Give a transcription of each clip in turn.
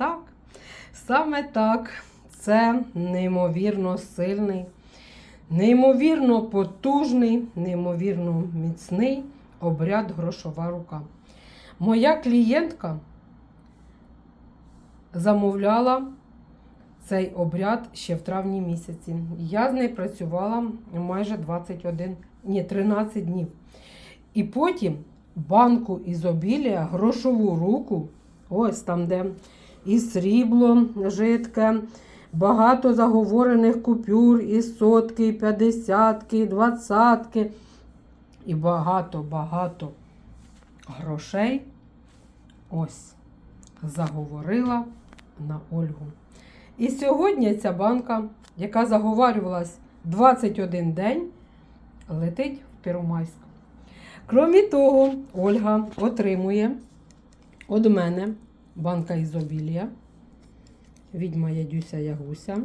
Так, саме так. Це неймовірно сильний, неймовірно потужний, неймовірно міцний обряд грошова рука. Моя клієнтка замовляла цей обряд ще в травні місяці. Я з нею працювала майже 21, ні, 13 днів. І потім банку ізобілія, грошову руку, ось там, де і срібло жидке, багато заговорених купюр, і сотки, і п'ятдесятки, і двадцятки, і багато-багато грошей. Ось заговорила на Ольгу. І сьогодні ця банка, яка заговарювалась 21 день, летить в Первомайську. Крім того, Ольга отримує від мене банка ізобілія, відьма Ядюся Ягуся,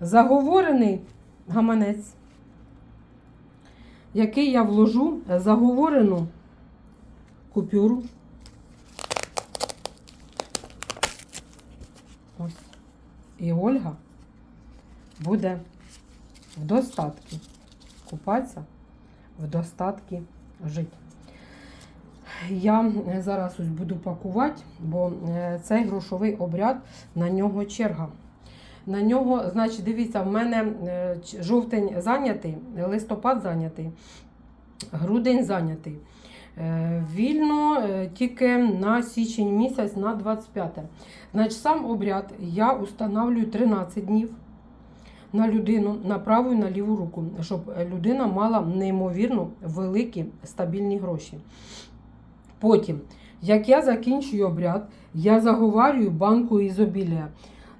заговорений гаманець, який я вложу заговорену купюру. Ось. І Ольга буде в достатку купатися, в достатки жити. Я е, зараз ось буду пакувати, бо е, цей грошовий обряд на нього черга. На нього, значить, дивіться, в мене е, жовтень зайнятий, листопад зайнятий, грудень зайнятий. Вільно тільки на січень місяць на 25. Значить, сам обряд я установлюю 13 днів на людину на праву і на ліву руку, щоб людина мала неймовірно великі стабільні гроші. Потім, як я закінчую обряд, я заговарюю банку ізобілія,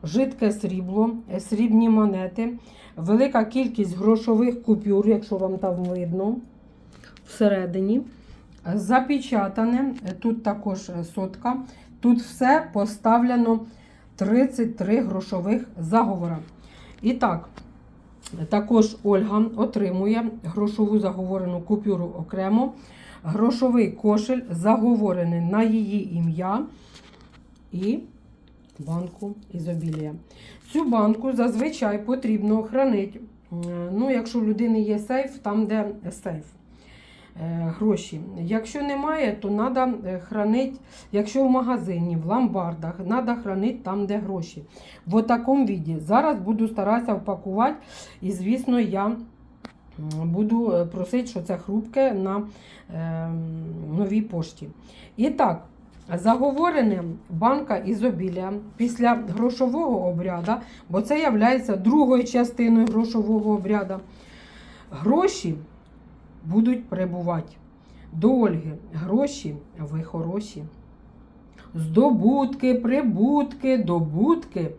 жидке срібло, срібні монети, велика кількість грошових купюр, якщо вам там видно, всередині. Запечатане, тут також сотка. Тут все поставлено 33 грошових заговора. І так, також Ольга отримує грошову заговорену купюру окремо. Грошовий кошель заговорений на її ім'я і банку ізобілія. Цю банку зазвичай потрібно хранити. Ну, якщо в людини є сейф, там де сейф. е, Гроші. Якщо немає, то треба хранити, якщо в магазині, в ломбардах, треба хранити там, де гроші. В такому віді. Зараз буду старатися впакувати, і, звісно, я буду е, просити, що це хрупке на е, новій пошті. І так, заговорене банка ізобілія після грошового обряду, бо це є другою частиною грошового обряду. Гроші будуть прибувати. До Ольги гроші, ви хороші. Здобутки, прибутки, добутки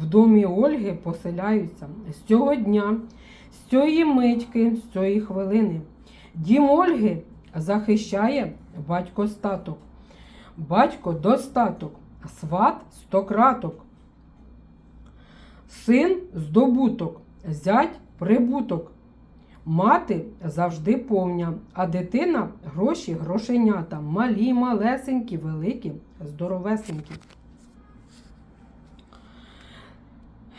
в домі Ольги поселяються з цього дня, з цієї митьки, з цієї хвилини. Дім Ольги захищає батько статок, батько достаток, сват стократок, син здобуток, зять прибуток. Мати завжди повня, а дитина гроші грошенята. Малі, малесенькі, великі, здоровесенькі.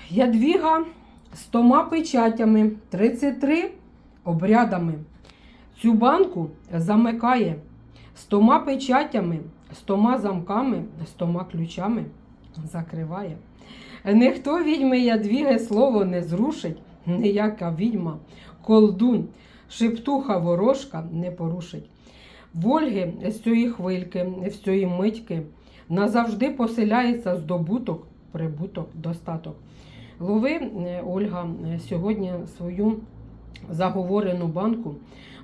Ядвіга з тома печатями, 33 обрядами. Цю банку замикає з тома печатями, з тома замками, з тома ключами закриває. Ніхто відьми Ядвіги слово не зрушить, ніяка відьма, колдун, шептуха ворожка не порушить. В Ольги з цієї хвильки, з цієї митьки назавжди поселяється здобуток, прибуток, достаток. Лови, е, Ольга, е, сьогодні свою заговорену банку,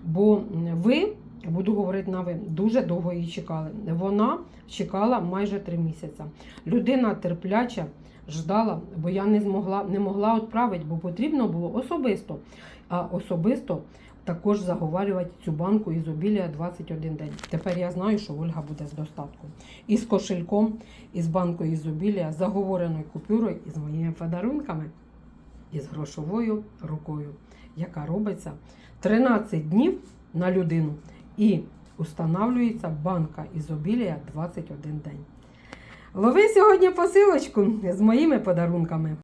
бо ви, буду говорити на ви, дуже довго її чекали. Вона чекала майже три місяці. Людина терпляча ждала, бо я не змогла не могла відправити, бо потрібно було особисто. А особисто також заговарювати цю банку ізобілія 21 день. Тепер я знаю, що Ольга буде з достатком. І з кошельком, і з банкою ізобілія, заговореною купюрою, і з моїми подарунками, і з грошовою рукою, яка робиться 13 днів на людину. І устанавлюється банка ізобілія 21 день. Лови сьогодні посилочку з моїми подарунками.